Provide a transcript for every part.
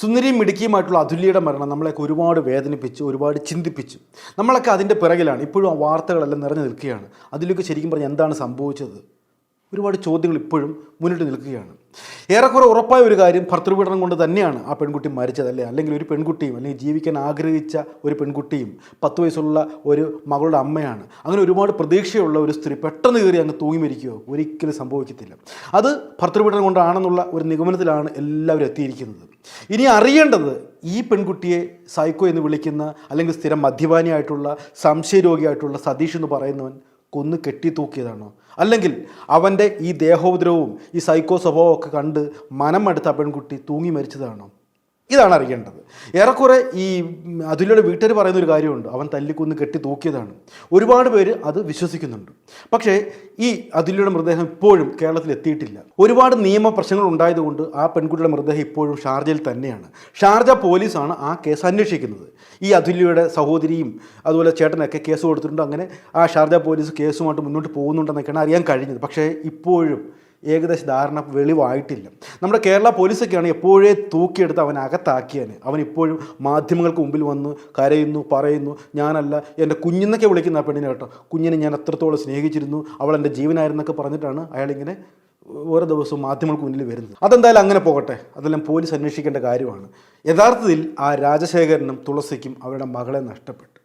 സുന്ദരിയും മിടുക്കിയുമായിട്ടുള്ള അതുല്യയുടെ മരണം നമ്മളെയൊക്കെ ഒരുപാട് വേദനിപ്പിച്ചു ഒരുപാട് ചിന്തിപ്പിച്ചു. നമ്മളൊക്കെ അതിന്റെ പിറകിലാണ്. ഇപ്പോഴും ആ വാർത്തകളെല്ലാം നിറഞ്ഞു നിൽക്കുകയാണ്. അതിലൊക്കെ ശരിക്കും പറഞ്ഞാൽ എന്താണ് സംഭവിച്ചത്? ഒരുപാട് ചോദ്യങ്ങൾ ഇപ്പോഴും മുന്നിട്ട് നിൽക്കുകയാണ്. ഏറെക്കുറെ ഉറപ്പായ ഒരു കാര്യം ഭർത്തൃപീഡനം കൊണ്ട് തന്നെയാണ് ആ പെൺകുട്ടി മരിച്ചതല്ലേ? അല്ലെങ്കിൽ ഒരു പെൺകുട്ടിയും അല്ലെങ്കിൽ ജീവിക്കാൻ ആഗ്രഹിച്ച ഒരു പെൺകുട്ടിയും പത്ത് വയസ്സുള്ള ഒരു മകളുടെ അമ്മയാണ്. അങ്ങനെ ഒരുപാട് പ്രതീക്ഷയുള്ള ഒരു സ്ത്രീ പെട്ടെന്ന് കയറി അങ്ങ് തൂങ്ങി മരിക്കുകയോ ഒരിക്കലും സംഭവിക്കത്തില്ല. അത് ഭർത്തൃപീഡനം കൊണ്ടാണെന്നുള്ള ഒരു നിഗമനത്തിലാണ് എല്ലാവരും എത്തിയിരിക്കുന്നത്. ഇനി അറിയേണ്ടത് ഈ പെൺകുട്ടിയെ സൈക്കോ എന്ന് വിളിക്കുന്ന അല്ലെങ്കിൽ സ്ഥിരം മദ്യപാനിയായിട്ടുള്ള സംശയരോഗിയായിട്ടുള്ള സതീഷ് എന്ന് പറയുന്നവൻ കൊന്ന് കെട്ടിത്തൂക്കിയതാണോ അല്ലെങ്കിൽ അവന്റെ ഈ ദേഹോപദ്രവവും ഈ സൈക്കോ സ്വഭാവവും ഒക്കെ കണ്ട് മനം അടുത്ത പെൺകുട്ടി തൂങ്ങി മരിച്ചതാണോ? ഇതാണ് അറിയേണ്ടത്. ഏറെക്കുറെ ഈ അതുല്യയുടെ വീട്ടുകാർ പറയുന്ന ഒരു കാര്യമുണ്ട്. അവൻ തല്ലിക്കൊന്ന് കെട്ടി തൂക്കിയതാണ്. ഒരുപാട് പേര് അത് വിശ്വസിക്കുന്നുണ്ട്. പക്ഷേ ഈ അതുല്യയുടെ മൃതദേഹം ഇപ്പോഴും കേരളത്തിൽ എത്തിയിട്ടില്ല. ഒരുപാട് നിയമ പ്രശ്നങ്ങൾ ഉണ്ടായതുകൊണ്ട് ആ പെൺകുട്ടിയുടെ മൃതദേഹം ഇപ്പോഴും ഷാർജയിൽ തന്നെയാണ്. ഷാർജ പോലീസാണ് ആ കേസ് അന്വേഷിക്കുന്നത്. ഈ അതുല്യയുടെ സഹോദരിയും അതുപോലെ ചേട്ടനൊക്കെ കേസ് കൊടുത്തിട്ടുണ്ട്. അങ്ങനെ ആ ഷാർജ പോലീസ് കേസുമായിട്ട് മുന്നോട്ട് പോകുന്നുണ്ടെന്നൊക്കെയാണ് അറിയാൻ കഴിഞ്ഞത്. പക്ഷേ ഇപ്പോഴും ഏകദേശ ധാരണ വെളിവായിട്ടില്ല. നമ്മുടെ കേരള പോലീസൊക്കെയാണ് എപ്പോഴേ തൂക്കിയെടുത്ത് അവൻ അകത്താക്കിയാണ് അവൻ ഇപ്പോഴും മാധ്യമങ്ങൾക്ക് മുമ്പിൽ വന്ന് കരയുന്നു പറയുന്നു ഞാനല്ല എന്റെ കുഞ്ഞിന്നൊക്കെ വിളിക്കുന്ന ആ പെണ്ണിനെ കേട്ടോ. കുഞ്ഞിനെ ഞാൻ എത്രത്തോളം സ്നേഹിച്ചിരുന്നു. അവൾ എന്റെ ജീവനായിരുന്നൊക്കെ പറഞ്ഞിട്ടാണ് അയാളിങ്ങനെ ഓരോ ദിവസവും മാധ്യമങ്ങൾക്ക് മുന്നിൽ വരുന്നത്. അതെന്തായാലും അങ്ങനെ പോകട്ടെ. അതെല്ലാം പോലീസ് അന്വേഷിക്കേണ്ട കാര്യമാണ്. യഥാർത്ഥത്തിൽ ആ രാജശേഖരനും തുളസിക്കും അവരുടെ മകളെ നഷ്ടപ്പെട്ടു.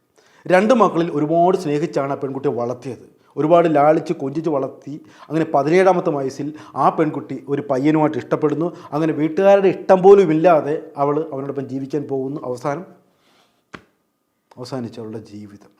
രണ്ട് മക്കളിൽ ഒരുപാട് സ്നേഹിച്ചാണ് ആ പെൺകുട്ടിയെ വളർത്തിയത്. ഒരുപാട് ലാളിച്ച് കൊഞ്ചിച്ച് വളർത്തി അങ്ങനെ പതിനേഴാമത്തെ വയസ്സിൽ ആ പെൺകുട്ടി ഒരു പയ്യനുമായിട്ട് ഇഷ്ടപ്പെടുന്നു. അങ്ങനെ വീട്ടുകാരുടെ ഇഷ്ടം പോലും ഇല്ലാതെ അവൾ അവനോടൊപ്പം ജീവിക്കാൻ പോകുന്നു. അവസാനം അവസാനിച്ചു അവളുടെ ജീവിതം.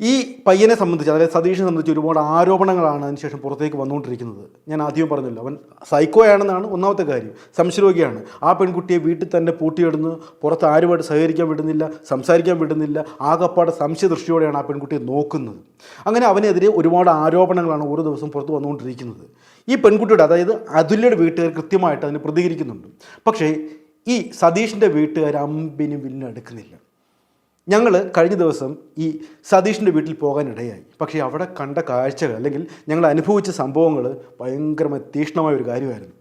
ഈ പയ്യനെ സംബന്ധിച്ച് അതായത് സതീഷിനെ സംബന്ധിച്ച് ഒരുപാട് ആരോപണങ്ങളാണ് അതിനുശേഷം പുറത്തേക്ക് വന്നുകൊണ്ടിരിക്കുന്നത്. ഞാൻ ആദ്യം പറഞ്ഞല്ലോ അവൻ സൈക്കോ ആണെന്നാണ് ഒന്നാമത്തെ കാര്യം. സംശയരോഗിയാണ്. ആ പെൺകുട്ടിയെ വീട്ടിൽ തന്നെ പൂട്ടിയിടുന്നു. പുറത്ത് ആരുമായിട്ട് സഹകരിക്കാൻ വിടുന്നില്ല സംസാരിക്കാൻ വിടുന്നില്ല. ആകപ്പാട് സംശയദൃഷ്ടിയോടെയാണ് ആ പെൺകുട്ടിയെ നോക്കുന്നത്. അങ്ങനെ അവനെതിരെ ഒരുപാട് ആരോപണങ്ങളാണ് ഓരോ ദിവസം പുറത്ത് വന്നുകൊണ്ടിരിക്കുന്നത്. ഈ പെൺകുട്ടിയുടെ അതായത് അതുല്യയുടെ വീട്ടുകാർ കൃത്യമായിട്ട് അതിന് പ്രതികരിക്കുന്നുണ്ട്. പക്ഷേ ഈ സതീഷിന്റെ വീട്ടുകാർ അമ്പിനും വില്ലിനും എടുക്കുന്നില്ല ഞങ്ങൾ കഴിഞ്ഞ ദിവസം ഈ സതീഷിന്റെ വീട്ടിൽ പോകാനിടയായി. പക്ഷേ അവിടെ കണ്ട കാഴ്ചകൾ അല്ലെങ്കിൽ ഞങ്ങൾ അനുഭവിച്ച സംഭവങ്ങൾ ഭയങ്കരമായി തീക്ഷ്ണമായ ഒരു കാര്യമായിരുന്നു.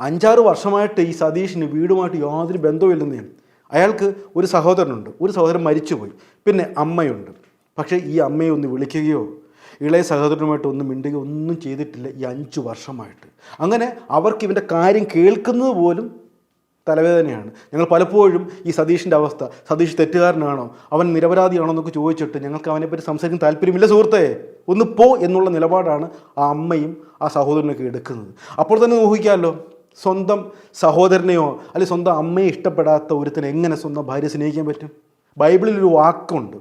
അഞ്ചാറ് വർഷമായിട്ട് ഈ സതീഷിന് വീടുമായിട്ട് യാതൊരു ബന്ധവുമില്ലെന്നേ അയാൾക്ക് ഒരു സഹോദരനുണ്ട്. ഒരു സഹോദരൻ മരിച്ചുപോയി. പിന്നെ അമ്മയുണ്ട്. പക്ഷേ ഈ അമ്മയെ ഒന്ന് വിളിക്കുകയോ ഇളയ സഹോദരനുമായിട്ട് ഒന്നും മിണ്ടുകയോ ഒന്നും ചെയ്തിട്ടില്ല ഈ അഞ്ച് വർഷമായിട്ട്. അങ്ങനെ അവർക്ക് ഇവന്റെ കാര്യം കേൾക്കുന്നത് പോലും തലവേദനയാണ്. ഞങ്ങൾ പലപ്പോഴും ഈ സതീഷിന്റെ അവസ്ഥ സതീഷ് തെറ്റുകാരനാണോ അവൻ നിരപരാധിയാണോ എന്നൊക്കെ ചോദിച്ചിട്ട് ഞങ്ങൾക്ക് അവനെപ്പറ്റി സംസാരിക്കാൻ താല്പര്യമില്ല. സുഹൃത്തേ ഒന്ന് പോ എന്നുള്ള നിലപാടാണ് ആ അമ്മയും ആ സഹോദരനൊക്കെ എടുക്കുന്നത്. അപ്പോൾ തന്നെ ഊഹിക്കാമല്ലോ സ്വന്തം സഹോദരനെയോ അല്ലെങ്കിൽ സ്വന്തം അമ്മയെ ഇഷ്ടപ്പെടാത്ത ഒരുത്തിന് എങ്ങനെ സ്വന്തം ഭാര്യ സ്നേഹിക്കാൻ പറ്റും? ബൈബിളിൽ ഒരു വാക്കുണ്ട്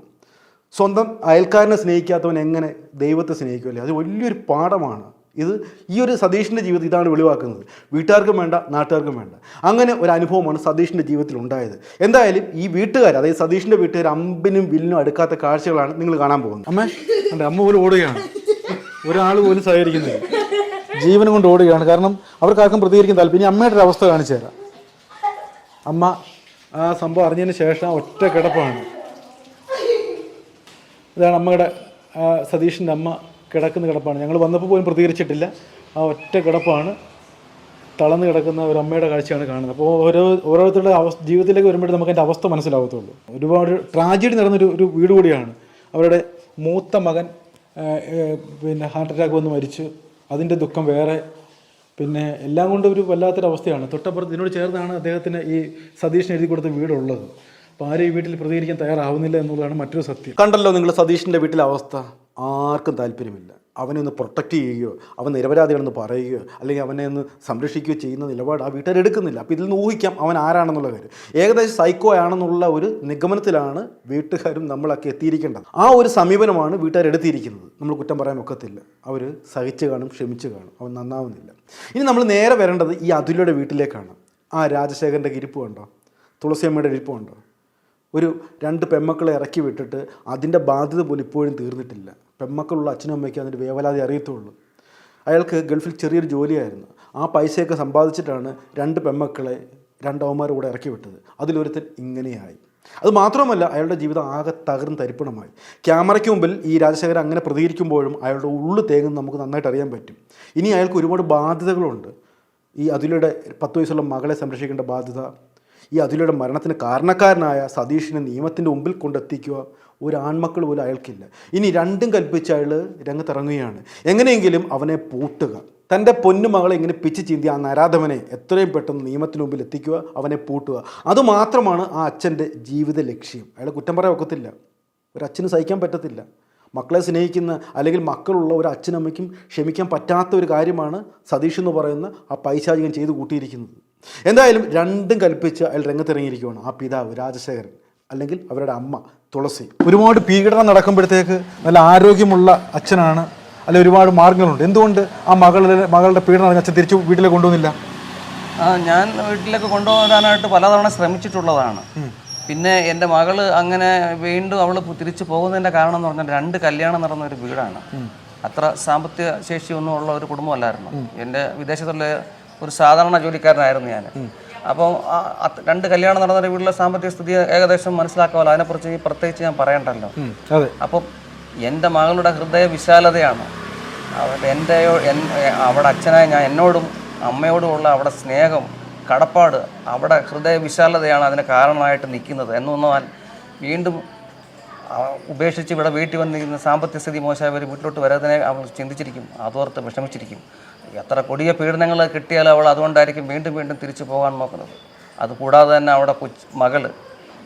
സ്വന്തം അയൽക്കാരനെ സ്നേഹിക്കാത്തവൻ എങ്ങനെ ദൈവത്തെ സ്നേഹിക്കുമല്ലേ അത് വലിയൊരു പാഠമാണ്. ഇത് ഈ ഒരു സതീഷിന്റെ ജീവിതം ഇതാണ് വെളിവാക്കുന്നത്. വീട്ടുകാർക്കും വേണ്ട നാട്ടുകാർക്കും വേണ്ട. അങ്ങനെ ഒരു അനുഭവമാണ് സതീഷിന്റെ ജീവിതത്തിൽ ഉണ്ടായത്. എന്തായാലും ഈ വീട്ടുകാർ അതായത് സതീഷിന്റെ വീട്ടുകാർ അമ്പിനും വില്ലിനും അടുക്കാത്ത കാഴ്ചകളാണ് നിങ്ങൾ കാണാൻ പോകുന്നത്. അമ്മ എന്റെ അമ്മ പോലും ഓടുകയാണ്. ഒരാൾ പോലും സഹകരിക്കുന്നില്ല. ജീവനും കൊണ്ട് ഓടുകയാണ്. കാരണം അവർക്കാർക്കും പ്രതികരിക്കാൻ താല്പര്യം. ഇനി അമ്മയുടെ ഒരു അവസ്ഥ കാണിച്ചു തരാം. അമ്മ ആ സംഭവം അറിഞ്ഞതിന് ശേഷം ഒറ്റ കിടപ്പാണ്. ഇതാണ് അമ്മയുടെ സതീഷിന്റെ അമ്മ കിടക്കുന്ന കിടപ്പാണ്. ഞങ്ങൾ വന്നപ്പോൾ പോലും പ്രതികരിച്ചിട്ടില്ല. ആ ഒറ്റ കിടപ്പാണ്. തളർന്ന് കിടക്കുന്ന ഒരു അമ്മയുടെ കാഴ്ചയാണ് കാണുന്നത്. അപ്പോൾ ഓരോ ഓരോരുത്തരുടെ അവസ്ഥ ജീവിതത്തിലേക്ക് വരുമ്പോൾ നമുക്ക് അതിന്റെ അവസ്ഥ മനസ്സിലാവത്തുള്ളൂ. ഒരുപാട് ട്രാജഡി നടന്നൊരു ഒരു വീട് കൂടിയാണ്. അവരുടെ മൂത്ത മകൻ പിന്നെ ഹാർട്ട് അറ്റാക്ക് വന്ന് മരിച്ചു. അതിന്റെ ദുഃഖം വേറെ. പിന്നെ എല്ലാം കൊണ്ടും ഒരു വല്ലാത്തൊരു അവസ്ഥയാണ്. തൊട്ടപ്പുറത്ത് ഇതിനോട് ചേർന്നാണ് അദ്ദേഹത്തിന് ഈ സതീഷിന് എഴുതി കൊടുത്ത വീടുള്ളത്. അപ്പോൾ ആരും ഈ വീട്ടിൽ പ്രതികരിക്കാൻ തയ്യാറാവുന്നില്ല എന്നുള്ളതാണ് മറ്റൊരു സത്യം. കണ്ടല്ലോ നിങ്ങൾ സതീഷിന്റെ വീട്ടിലെ അവസ്ഥ. ആർക്കും താല്പര്യമില്ല. അവനെ ഒന്ന് പ്രൊട്ടക്റ്റ് ചെയ്യുകയോ അവൻ നിരപരാധികളെന്ന് പറയുകയോ അല്ലെങ്കിൽ അവനെ ഒന്ന് സംരക്ഷിക്കുകയോ ചെയ്യുന്ന നിലപാട് ആ വീട്ടുകാർ എടുക്കുന്നില്ല. അപ്പോൾ ഇതിൽ നിന്ന് ഊഹിക്കാം അവൻ ആരാണെന്നുള്ള കാര്യം. ഏകദേശം സൈക്കോ ആണെന്നുള്ള ഒരു നിഗമനത്തിലാണ് വീട്ടുകാരും നമ്മളൊക്കെ എത്തിയിരിക്കേണ്ടത്. ആ ഒരു സമീപനമാണ് വീട്ടുകാർ എടുത്തിരിക്കുന്നത്. നമ്മൾ കുറ്റം പറയാൻ ഒക്കത്തില്ല. അവർ സഹിച്ചു കാണും ക്ഷമിച്ചു കാണും. അവൻ നന്നാവുന്നില്ല. ഇനി നമ്മൾ നേരെ വരേണ്ടത് ഈ അതുലയുടെ വീട്ടിലേക്കാണ്. ആ രാജശേഖരന്റെ ഇരിപ്പ് കണ്ടോ? തുളസിയമ്മയുടെ ഇരിപ്പ് കണ്ടോ? ഒരു രണ്ട് പെമ്മക്കളെ ഇറക്കി വിട്ടിട്ട് അതിന്റെ ബാധ്യത പോലും ഇപ്പോഴും തീർന്നിട്ടില്ല. പെമ്മക്കളുള്ള അച്ഛനും അമ്മയ്ക്ക് അതിന്റെ വേവലാതി അറിയത്തുള്ളൂ. അയാൾക്ക് ഗൾഫിൽ ചെറിയൊരു ജോലിയായിരുന്നു. ആ പൈസയൊക്കെ സമ്പാദിച്ചിട്ടാണ് രണ്ട് പെമ്മക്കളെ രണ്ടവന്മാരുടെ കൂടെ ഇറക്കി വിട്ടത്. അതിലൊരുത്തൻ ഇങ്ങനെയായി. അത് മാത്രമല്ല അയാളുടെ ജീവിതം ആകെ തകർന്ന് തരിപ്പണമായി. ക്യാമറയ്ക്ക് മുമ്പിൽ ഈ രാജശേഖരൻ അങ്ങനെ പ്രതികരിക്കുമ്പോഴും അയാളുടെ ഉള്ളു തേങ്ങും നമുക്ക് നന്നായിട്ട് അറിയാൻ പറ്റും. ഇനി അയാൾക്ക് ഒരുപാട് ബാധ്യതകളുണ്ട്. ഈ അതിലൂടെ പത്ത് വയസ്സുള്ള മകളെ സംരക്ഷിക്കേണ്ട ബാധ്യത ഈ അതുലയുടെ മരണത്തിന് കാരണക്കാരനായ സതീഷിനെ നിയമത്തിന്റെ മുമ്പിൽ കൊണ്ടെത്തിക്കുക ഒരു ആൺമക്കൾ പോലും അയാൾക്കില്ല. ഇനി രണ്ടും കൽപ്പിച്ച് അയാൾ രംഗത്തിറങ്ങുകയാണ്. എങ്ങനെയെങ്കിലും അവനെ പൂട്ടുക. തന്റെ പൊന്നുമകളെ ഇങ്ങനെ പിച്ച് ചീന്തി ആ നരാധവനെ എത്രയും പെട്ടെന്ന് നിയമത്തിന് മുമ്പിൽ എത്തിക്കുക അവനെ പൂട്ടുക. അതുമാത്രമാണ് ആ അച്ഛന്റെ ജീവിത ലക്ഷ്യം. അയാൾ കുറ്റം പറയാൻ ഒക്കത്തില്ല. ഒരു അച്ഛന് സഹിക്കാൻ പറ്റത്തില്ല. മക്കളെ സ്നേഹിക്കുന്ന അല്ലെങ്കിൽ മക്കളുള്ള ഒരു അച്ഛനമ്മയ്ക്കും ക്ഷമിക്കാൻ പറ്റാത്ത ഒരു കാര്യമാണ് സതീഷ് എന്ന് പറയുന്ന ആ പൈശാചികൻ ചെയ്തു കൂട്ടിയിരിക്കുന്നത്. എന്തായാലും രണ്ടും കൽപ്പിച്ച് അയാൾ രംഗത്തിറങ്ങിയിരിക്കുകയാണ് ആ പിതാവ് രാജശേഖരൻ അല്ലെങ്കിൽ അവരുടെ അമ്മ തുളസി. ഒരുപാട് പീഡനം നടക്കുമ്പോഴത്തേക്ക് നല്ല ആരോഗ്യമുള്ള അച്ഛനാണ്. അല്ലെ ഒരുപാട് മാർഗങ്ങളുണ്ട്. എന്തുകൊണ്ട് ആ മകളുടെ മകളുടെ പീഡനം അറിഞ്ഞ അച്ഛൻ തിരിച്ചു വീട്ടിലേക്ക് കൊണ്ടുവന്നില്ല? ഞാൻ വീട്ടിലേക്ക് കൊണ്ടുപോകാനായിട്ട് പലതവണ ശ്രമിച്ചിട്ടുള്ളതാണ്. പിന്നെ എന്റെ മകൾ അങ്ങനെ വീണ്ടും അവൾ തിരിച്ചു പോകുന്നതിന്റെ കാരണം എന്ന് പറഞ്ഞാൽ രണ്ട് കല്യാണം നടന്ന ഒരു വീടാണ്. അത്ര സാമ്പത്തിക ശേഷിയൊന്നും ഉള്ള ഒരു കുടുംബമല്ലായിരുന്നു. എന്റെ വിദേശത്തുള്ള ഒരു സാധാരണ ജോലിക്കാരനായിരുന്നു ഞാൻ. അപ്പോൾ രണ്ട് കല്യാണം നടന്ന വീട്ടിലെ സാമ്പത്തിക സ്ഥിതി ഏകദേശം മനസ്സിലാക്കാമല്ലോ. അതിനെക്കുറിച്ച് ഈ പ്രത്യേകിച്ച് ഞാൻ പറയണ്ടല്ലോ. അതെ. അപ്പം എന്റെ മകളുടെ ഹൃദയ വിശാലതയാണ്. എന്റെ എൻ- അവിടെ അച്ഛനായ ഞാൻ എന്നോടും അമ്മയോടുമുള്ള അവിടെ സ്നേഹം കടപ്പാട് അവിടെ ഹൃദയ വിശാലതയാണ് അതിന് കാരണമായിട്ട് നിൽക്കുന്നത്. എന്നൊന്നാൽ വീണ്ടും ഉപേക്ഷിച്ച് ഇവിടെ വീട്ടിൽ വന്നിരിക്കുന്ന സാമ്പത്തിക സ്ഥിതി മോശമായവർ വീട്ടിലോട്ട് വരാതിനെ അവൾ ചിന്തിച്ചിരിക്കും അതോർത്ത് വിഷമിച്ചിരിക്കും. എത്ര കൊടിയ പീഡനങ്ങൾ കിട്ടിയാലും അവൾ അതുകൊണ്ടായിരിക്കും വീണ്ടും വീണ്ടും തിരിച്ചു പോകാൻ നോക്കുന്നത്. അതുകൂടാതെ തന്നെ അവിടെ കൊച്ചു മകൾ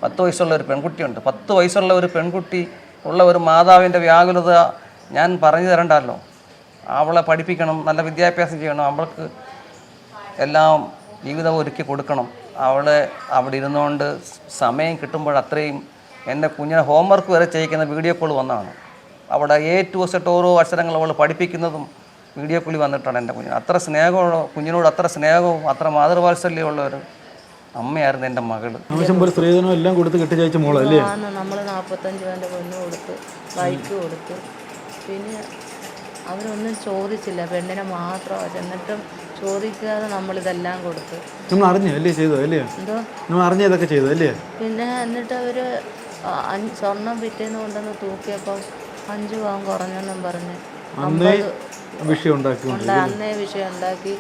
പത്ത് വയസ്സുള്ള ഒരു പെൺകുട്ടിയുണ്ട്. പത്ത് വയസ്സുള്ള ഒരു പെൺകുട്ടി ഉള്ള ഒരു മാതാവിന്റെ വ്യാകുലത ഞാൻ പറഞ്ഞു തരണ്ടല്ലോ. അവളെ പഠിപ്പിക്കണം നല്ല വിദ്യാഭ്യാസം ചെയ്യണം അവൾക്ക് എല്ലാം ജീവിതം ഒരുക്കി കൊടുക്കണം. അവളെ അവിടെ ഇരുന്നുകൊണ്ട് സമയം കിട്ടുമ്പോൾ അത്രയും എന്റെ കുഞ്ഞിനെ ഹോംവർക്ക് വരെ ചെയ്യിക്കുന്ന വീഡിയോ കോൾ വന്നതാണ്. അവിടെ എ ടു സെറ്റ് ഓരോ അക്ഷരങ്ങൾ അവൾ പഠിപ്പിക്കുന്നതും വീഡിയോ പുലി വന്നിട്ടാണ് എന്റെ കുഞ്ഞിന്. അത്ര സ്നേഹമുള്ള കുഞ്ഞിനോട് അത്ര സ്നേഹവും അത്ര മാതൃവാത്സല്യമുള്ള ഒരു അമ്മയായിരുന്നു എന്റെ മകൾ. ആവശ്യം പോലെ സ്ത്രീധനം എല്ലാം കൊടുത്ത് കെട്ടിച്ചയച്ച മോളല്ലേ നമ്മൾ നാൽപ്പത്തഞ്ച് പേന്റെ പൊന്ന് കൊടുത്ത് ബൈക്ക് കൊടുത്ത്. പിന്നെ അവരൊന്നും ചോദിച്ചില്ല പെണ്ണിനെ മാത്രമാണ് ചെന്നിട്ടും ചോദിക്കാതെ നമ്മളിതെല്ലാം കൊടുത്തു. നമ്മൾ അറിഞ്ഞു അല്ലേ ചെയ്തോ അല്ലേ? എന്തോ? നമ്മൾ അറിഞ്ഞ ഇതൊക്കെ ചെയ്തു അല്ലേ? പിന്നെ എന്നിട്ട് അവർ സ്വർണം പിറ്റേന്ന് കൊണ്ടുവന്ന് തൂക്കിയപ്പം അഞ്ചു പാവം കുറഞ്ഞെന്നും പറഞ്ഞ് ഉണ്ട് അന്നേ വിഷയം ഉണ്ടാക്കി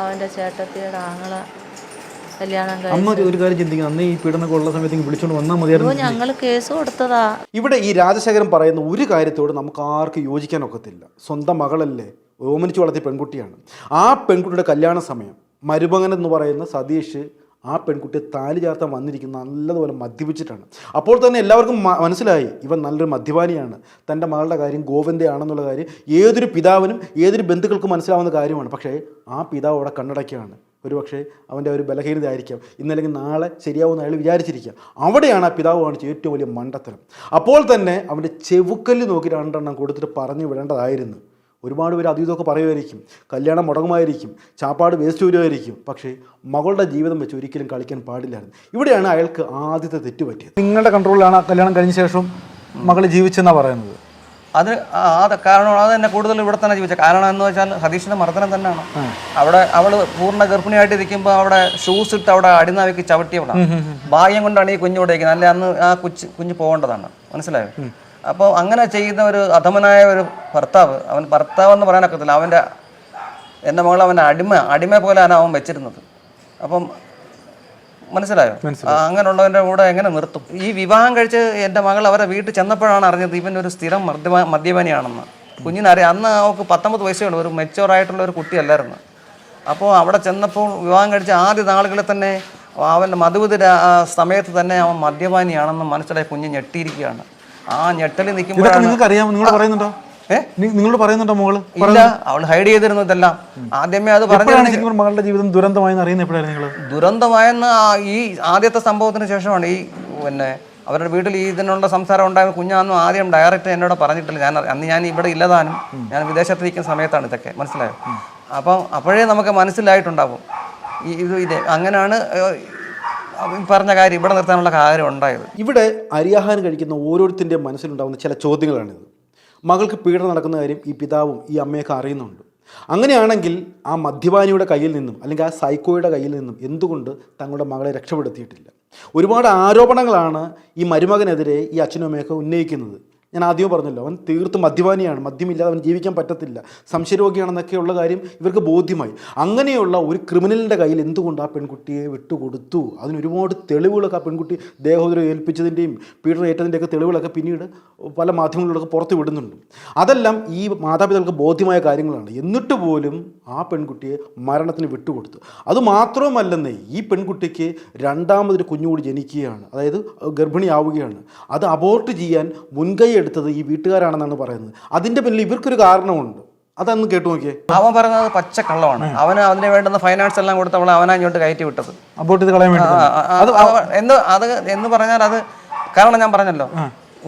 അവന്റെ ചേട്ടത്തിയുടെ ആങ്ങള കല്യാണം അമ്മ ഒരു കാര്യം അന്ന് ഈ പീഡനമൊക്കെ ഉള്ള സമയത്ത് ഇങ്ങ് വിളിച്ചോണ്ട് വന്നാൽ മതിയായിരുന്നു. ഞങ്ങൾ കേസ് കൊടുത്തതാ. ഇവിടെ ഈ രാജശേഖരൻ പറയുന്ന ഒരു കാര്യത്തോട് നമുക്ക് ആർക്കും യോജിക്കാൻ ഒക്കത്തില്ല. സ്വന്തം മകളല്ലേ? ഓമനിച്ചു വളർത്തിയ പെൺകുട്ടിയാണ്. ആ പെൺകുട്ടിയുടെ കല്യാണ സമയം മരുമകൻ എന്ന് പറയുന്ന സതീഷ് ആ പെൺകുട്ടിയെ താലി ചാർത്താൻ വന്നിരിക്കുന്ന നല്ലതുപോലെ മദ്യപിച്ചിട്ടാണ്. അപ്പോൾ തന്നെ എല്ലാവർക്കും മനസ്സിലായി ഇവൻ നല്ലൊരു മദ്യപാനിയാണ്. തന്റെ മകളുടെ കാര്യം ഗോവിന്ദയാണെന്നുള്ള കാര്യം ഏതൊരു പിതാവിനും ഏതൊരു ബന്ധുക്കൾക്കും മനസ്സിലാവുന്ന കാര്യമാണ്. പക്ഷേ ആ പിതാവ് അവിടെ കണ്ണടയ്ക്കുകയാണ്. ഒരു പക്ഷേ അവന്റെ ഒരു ബലഹീനത ആയിരിക്കാം ഇന്നല്ലെങ്കിൽ നാളെ ശരിയാവുമെന്ന് അയാൾ വിചാരിച്ചിരിക്കുക അവിടെയാണ് ആ പിതാവ് കാണിച്ച ഏറ്റവും വലിയ മണ്ടത്തരം. അപ്പോൾ തന്നെ അവന്റെ ചെവുക്കല്ല് നോക്കി രണ്ടെണ്ണം കൊടുത്തിട്ട് പറഞ്ഞു വിടേണ്ടതായിരുന്നു. ഒരുപാട് പേര് അതീതമൊക്കെ പറയുമായിരിക്കും. കല്യാണം മുടങ്ങുമായിരിക്കും. ചാപ്പാട് വേസ്റ്റ് വരുമായിരിക്കും. പക്ഷേ മകളുടെ ജീവിതം വെച്ച് ഒരിക്കലും കളിക്കാൻ പാടില്ലായിരുന്നു. ഇവിടെയാണ് അയാൾക്ക് ആദ്യത്തെ തെറ്റ് പറ്റിയത്. നിങ്ങളുടെ കൺട്രോളിലാണ് കല്യാണം കഴിഞ്ഞ ശേഷം മകൾ ജീവിച്ചെന്നാണ് പറയുന്നത്? അത് ആ അത് കാരണം അത് തന്നെ കൂടുതൽ ഇവിടെ തന്നെ ജീവിച്ചത്. കാരണം എന്ന് വെച്ചാൽ സതീഷിന്റെ മർദ്ദനം തന്നെയാണ്. അവിടെ അവൾ പൂർണ ഗർഭിണിയായിട്ട് ഇരിക്കുമ്പോൾ അവിടെ ഷൂസ് ഇട്ട് അവിടെ അടിനാവിക്ക് ചവിട്ടിയവളാണ് ഭാഗ്യം കൊണ്ടാണ് ഈ കുഞ്ഞു ഇവിടേക്ക് നല്ല അല്ലെ അന്ന് ആ കുച്ച് കുഞ്ഞ് പോകേണ്ടതാണ്. മനസ്സിലായോ? അപ്പോൾ അങ്ങനെ ചെയ്യുന്ന ഒരു അധമനായ ഒരു ഭർത്താവ് അവൻ ഭർത്താവ് എന്ന് പറയാനൊക്കത്തില്ല അവന്റെ എന്റെ മകൾ അവന്റെ അടിമ അടിമ പോലെയാണ് അവൻ വെച്ചിരുന്നത്. അപ്പം മനസ്സിലായോ? അങ്ങനെയുള്ളവന്റെ കൂടെ എങ്ങനെ നിർത്തും? ഈ വിവാഹം കഴിച്ച് എന്റെ മകൾ അവരെ വീട്ടിൽ ചെന്നപ്പോഴാണ് അറിഞ്ഞത് ഇവൻ ഒരു സ്ഥിരം മദ്യപാ മദ്യപാനിയാണെന്ന്. കുഞ്ഞിനറിയാം അന്ന് അവൾക്ക് പത്തൊമ്പത് വയസ്സേ ഉള്ളൂ. ഒരു മെച്ചുവർ ആയിട്ടുള്ള ഒരു കുട്ടിയല്ലായിരുന്നു. അപ്പോൾ അവിടെ ചെന്നപ്പോൾ വിവാഹം കഴിച്ച ആദ്യ നാളുകളിൽ തന്നെ അവന്റെ മധുവിധ സമയത്ത് തന്നെ അവൻ മദ്യപാനിയാണെന്ന് മനസ്സിലായി. കുഞ്ഞ് ഞെട്ടിയിരിക്കുകയാണ്. ആ ഇതൊക്കെ നിൽക്കുമ്പോഴാണ് നിങ്ങൾക്ക് അറിയാമോ നിങ്ങൾ പറയുന്നുണ്ടോ? നിങ്ങളോട് പറയുന്നുണ്ടോ മോൾ? ഇല്ല അവൾ ഹൈഡ് ചെയ്തിരുന്നു ഇതെല്ലാം ആദ്യമേ അത് പറഞ്ഞു മകളുടെ ജീവിതം ദുരന്തമായെന്ന് അറിയുന്നത് എപ്പോഴായിരുന്നു നിങ്ങൾ ദുരന്തമായെന്ന് ഈ ആദ്യത്തെ സംഭവത്തിന് ശേഷമാണ് ഈ പിന്നെ അവരുടെ വീട്ടിൽ ഈ ഇതിനുള്ള സംസാരം ഉണ്ടായ കുഞ്ഞാന്നും ആദ്യം ഡയറക്റ്റ് എന്നോട് പറഞ്ഞിട്ടില്ല. ഞാൻ അന്ന് ഞാൻ ഇവിടെ ഇല്ലതാനും ഞാൻ വിദേശത്തിരിക്കുന്ന സമയത്താണ് ഇതൊക്കെ. മനസ്സിലായോ? അപ്പം അപ്പോഴേ നമുക്ക് മനസ്സിലായിട്ടുണ്ടാവും. ഈ ഇത് ഇത് അങ്ങനെയാണ് പറഞ്ഞ കാര്യം ഇവിടെ നിർത്താനുള്ള കാര്യം ഉണ്ടായത്. ഇവിടെ അരിയാഹാരം കഴിക്കുന്ന ഓരോരുത്തരുടെയും മനസ്സിലുണ്ടാകുന്ന ചില ചോദ്യങ്ങളാണിത്. മകൾക്ക് പീഡനം നടക്കുന്ന കാര്യം ഈ പിതാവും ഈ അമ്മയൊക്കെ അറിയുന്നുണ്ട്. അങ്ങനെയാണെങ്കിൽ ആ മദ്യപാനിയുടെ കയ്യിൽ നിന്നും അല്ലെങ്കിൽ ആ സൈക്കോയുടെ കയ്യിൽ നിന്നും എന്തുകൊണ്ട് തങ്ങളുടെ മകളെ രക്ഷപ്പെടുത്തിയിട്ടില്ല? ഒരുപാട് ആരോപണങ്ങളാണ് ഈ മരുമകനെതിരെ ഈ അച്ഛനും അമ്മയൊക്കെ ഉന്നയിക്കുന്നത്. ഞാൻ ആദ്യമേ പറഞ്ഞല്ലോ അവൻ തീർത്തും മദ്യപാനിയാണ് മദ്യമില്ലാതെ അവൻ ജീവിക്കാൻ പറ്റത്തില്ല. സംശയരോഗിയാണെന്നൊക്കെയുള്ള കാര്യം ഇവർക്ക് ബോധ്യമായി. അങ്ങനെയുള്ള ഒരു ക്രിമിനലിന്റെ കയ്യിൽ എന്തുകൊണ്ട് ആ പെൺകുട്ടിയെ വിട്ടുകൊടുത്തു? അതിന് ഒരുപാട് തെളിവുകളൊക്കെ ആ പെൺകുട്ടി ദേഹോദരം ഏൽപ്പിച്ചതിന്റെയും പീഡനം ഏറ്റതിന്റെയൊക്കെ തെളിവുകളൊക്കെ പിന്നീട് പല മാധ്യമങ്ങളിലൊക്കെ പുറത്ത് വിടുന്നുണ്ട് അതെല്ലാം ഈ മാതാപിതാക്കൾക്ക് ബോധ്യമായ കാര്യങ്ങളാണ്. എന്നിട്ട് പോലും ആ പെൺകുട്ടിയെ മരണത്തിന് വിട്ടുകൊടുത്തു. അതുമാത്രവുമല്ലെന്നേ ഈ പെൺകുട്ടിക്ക് രണ്ടാമതൊരു കുഞ്ഞുകൂടി ജനിക്കുകയാണ്. അതായത് ഗർഭിണിയാവുകയാണ്. അത് അബോർട്ട് ചെയ്യാൻ മുൻകൈ എടുത്തത് ഈ വീട്ടുകാരാണെന്നാണ് പറയുന്നത്. അതിന്റെ പിന്നിൽ ഇവർക്കൊരു കാരണമുണ്ട്. അതൊന്ന് കേട്ടു നോക്കിയേ. അവൻ പറഞ്ഞത് പച്ച കള്ളമാണ് അവന് അതിന് വേണ്ടുന്ന ഫൈനാൻസ് എല്ലാം കൊടുത്ത് അവളെ അവനാ ഇങ്ങോട്ട് കയറ്റി വിട്ടത്. അബോർട്ട് ചെയ്ത് കളയാൻ എന്ന് അത് എന്ന് പറഞ്ഞാൽ അത് കാരണം ഞാൻ പറഞ്ഞല്ലോ.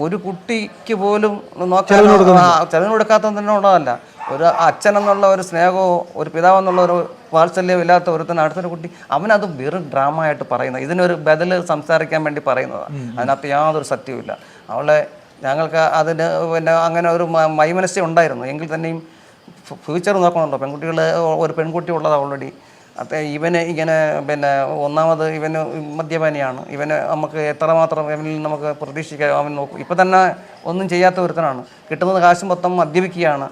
ഒരു കുട്ടിക്ക് പോലും നോക്കാൻ ചെലവിന് കൊടുക്കാത്തതിനുള്ളതല്ല ഒരു അച്ഛൻ എന്നുള്ള ഒരു സ്നേഹമോ ഒരു പിതാവ് എന്നുള്ള ഒരു വാത്സല്യമോ ഇല്ലാത്ത ഒരുത്തൻ അടുത്തൊരു കുട്ടി. അവനത് വെറും ഡ്രാമ ആയിട്ട് പറയുന്നത്. ഇതിനൊരു ബദൽ സംസാരിക്കാൻ വേണ്ടി പറയുന്നതാണ് അതിനകത്ത് യാതൊരു സത്യവുമില്ല. അവളെ ഞങ്ങൾക്ക് അതിന് പിന്നെ അങ്ങനെ ഒരു മൈമനസ്യം ഉണ്ടായിരുന്നു. എങ്കിൽ തന്നെയും ഫ്യൂച്ചർ നോക്കണമല്ലോ. പെൺകുട്ടികൾ ഒരു പെൺകുട്ടി ഉള്ളത് ഓൾറെഡി അത് ഇവന് ഇങ്ങനെ പിന്നെ ഒന്നാമത് ഇവന് മദ്യപാനിയാണ്. ഇവന് നമുക്ക് എത്രമാത്രം ഇവനിൽ നമുക്ക് പ്രതീക്ഷിക്കാം അവൻ നോക്കും. ഇപ്പം തന്നെ ഒന്നും ചെയ്യാത്ത ഒരുത്തനാണ്. കിട്ടുന്നത് കാശ് മൊത്തം മദ്യപിക്കുകയാണ്.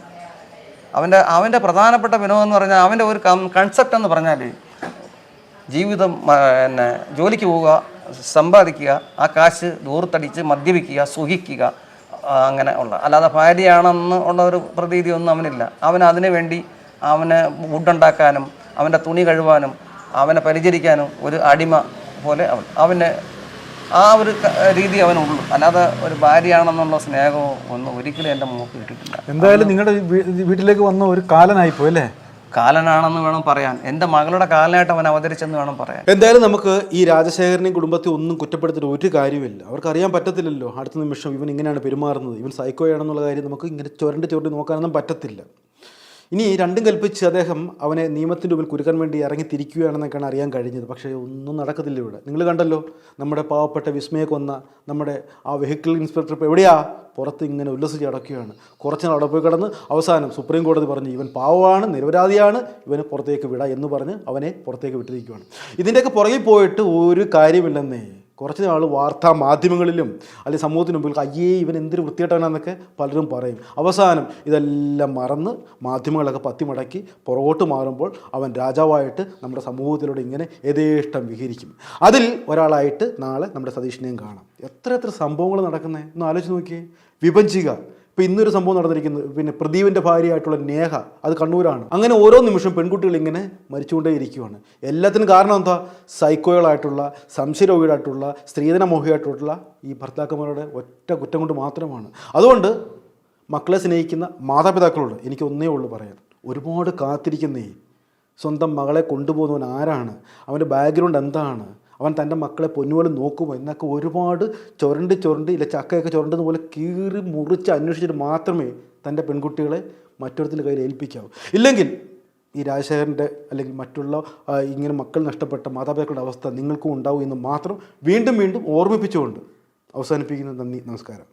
അവന്റെ അവന്റെ പ്രധാനപ്പെട്ട വിനോദം എന്ന് പറഞ്ഞാൽ അവന്റെ ഒരു കൺസെപ്റ്റ് എന്ന് പറഞ്ഞാൽ ജീവിതം പിന്നെ ജോലിക്ക് പോവുക സമ്പാദിക്കുക ആ കാശ് ദൂർത്തടിച്ച് മദ്യപിക്കുക സുഖിക്കുക അങ്ങനെ ഉള്ള. അല്ലാതെ ഭാര്യയാണെന്ന് ഉള്ള ഒരു പ്രതീതിയൊന്നും അവനില്ല. അവൻ അതിനു വേണ്ടി അവനെ ഫുഡുണ്ടാക്കാനും അവന്റെ തുണി കഴുവാനും അവനെ പരിചരിക്കാനും ഒരു അടിമ പോലെ അവൻ. അവന് ആ ഒരു രീതി അവനുള്ളൂ. അല്ലാതെ ഒരു ഭാര്യയാണെന്നുള്ള സ്നേഹമോ ഒന്നും ഒരിക്കലും എന്റെ മോക്ക് കിട്ടിയിട്ടില്ല. എന്തായാലും നിങ്ങളുടെ വീട്ടിലേക്ക് വന്ന ഒരു കാലനായിപ്പോയി അല്ലേ? കാലനാണെന്ന് വേണം പറയാൻ. എന്റെ മകളുടെ കാലനായിട്ട് അവൻ അവതരിച്ചെന്ന് വേണം പറയാൻ. എന്തായാലും നമുക്ക് ഈ രാജശേഖരനെയും കുടുംബത്തെ ഒന്നും കുറ്റപ്പെടുത്തിയിട്ട് ഒരു കാര്യമില്ല അവർക്ക് അറിയാൻ പറ്റത്തില്ലല്ലോ. അടുത്ത നിമിഷം ഇവൻ ഇങ്ങനെയാണ് പെരുമാറുന്നത്. ഇവൻ സൈക്കോയാണെന്നുള്ള കാര്യം നമുക്ക് ഇങ്ങനെ ചുരണ്ട് ചുരണ്ടി നോക്കാനൊന്നും പറ്റത്തില്ല. ഇനി രണ്ടും കൽപ്പിച്ച് അദ്ദേഹം അവനെ നിയമത്തിന്റെ മുമ്പിൽ കുരുക്കാൻ വേണ്ടി ഇറങ്ങി തിരിക്കുകയാണെന്നൊക്കെയാണ് അറിയാൻ കഴിഞ്ഞത്. പക്ഷേ ഒന്നും നടക്കത്തില്ല ഇവിടെ. നിങ്ങൾ കണ്ടല്ലോ നമ്മുടെ പാവപ്പെട്ട വിസ്മയെ കൊന്ന നമ്മുടെ ആ വെഹിക്കിൾ ഇൻസ്പെക്ടർ ഇപ്പോൾ എവിടെയാ? പുറത്ത് ഇങ്ങനെ ഉല്ലസിച്ച് അടക്കുകയാണ് കുറച്ച് നാൾ അവിടെ പോയി കിടന്ന് അവസാനം സുപ്രീം കോടതി പറഞ്ഞു ഇവൻ പാവമാണ് നിരപരാധിയാണ് ഇവനെ പുറത്തേക്ക് വിട എന്ന് പറഞ്ഞ് അവനെ പുറത്തേക്ക് വിട്ടിരിക്കുകയാണ്. ഇതിന്റെയൊക്കെ പുറകിൽ പോയിട്ട് ഒരു കാര്യമില്ലെന്നേ. കുറച്ച് നാൾ വാർത്താ മാധ്യമങ്ങളിലും അല്ലെങ്കിൽ സമൂഹത്തിന് മുമ്പിൽ അയ്യേ ഇവൻ എന്തൊരു വൃത്തികെട്ടവനാന്നൊക്കെ പലരും പറയും. അവസാനം ഇതെല്ലാം മറന്ന് മാധ്യമങ്ങളൊക്കെ പത്തിമടക്കി പുറകോട്ട് മാറുമ്പോൾ അവൻ രാജാവായിട്ട് നമ്മുടെ സമൂഹത്തിലൂടെ ഇങ്ങനെ യഥേഷ്ടം വിഹരിക്കും. അതിൽ ഒരാളായിട്ട് നാളെ നമ്മുടെ സതീഷിനെയും കാണാം. എത്ര എത്ര സംഭവങ്ങൾ നടക്കുന്നത് ഒന്ന് ആലോചിച്ച് നോക്കിയേ. വിഭജിക്കുക ഇപ്പോൾ ഇന്നൊരു സംഭവം നടന്നിരിക്കുന്നത് പിന്നെ പ്രദീപിന്റെ ഭാര്യയായിട്ടുള്ള നേഹ അത് കണ്ണൂരാണ്. അങ്ങനെ ഓരോ നിമിഷം പെൺകുട്ടികൾ ഇങ്ങനെ മരിച്ചുകൊണ്ടേ ഇരിക്കുവാണ്. എല്ലാത്തിനും കാരണം എന്താ? സൈക്കോകളായിട്ടുള്ള സംശയരോഗികളായിട്ടുള്ള സ്ത്രീധനമോഹിയായിട്ടുള്ള ഈ ഭർത്താക്കന്മാരുടെ ഒറ്റ കുറ്റം കൊണ്ട് മാത്രമാണ്. അതുകൊണ്ട് മക്കളെ സ്നേഹിക്കുന്ന മാതാപിതാക്കളോട് എനിക്ക് ഒന്നേ ഉള്ളൂ പറയാൻ. ഒരുപാട് കാത്തിരിക്കുന്നേ. സ്വന്തം മകളെ കൊണ്ടുപോകുന്നവൻ ആരാണ്? അവന്റെ ബാക്ക്ഗ്രൗണ്ട് എന്താണ്? അവൻ തന്റെ മക്കളെ പൊന്നുപോലെ നോക്കുമോ എന്നൊക്കെ ഒരുപാട് ചുരണ്ടി ചുരണ്ടി ഇല്ല ചക്കയൊക്കെ ചുരണ്ടുന്ന പോലെ കീറി മുറിച്ച് അന്വേഷിച്ചിട്ട് മാത്രമേ തന്റെ പെൺകുട്ടികളെ മറ്റൊരുത്തിന്റെ കയ്യിൽ ഏൽപ്പിക്കാവൂ. ഇല്ലെങ്കിൽ ഈ രാജശേഖരന്റെ അല്ലെങ്കിൽ മറ്റുള്ള ഇങ്ങനെ മക്കൾ നഷ്ടപ്പെട്ട മാതാപിതാക്കളുടെ അവസ്ഥ നിങ്ങൾക്കും ഉണ്ടാവും എന്ന് മാത്രം വീണ്ടും വീണ്ടും ഓർമ്മിപ്പിച്ചുകൊണ്ട് അവസാനിപ്പിക്കുന്നു നന്ദി നമസ്കാരം.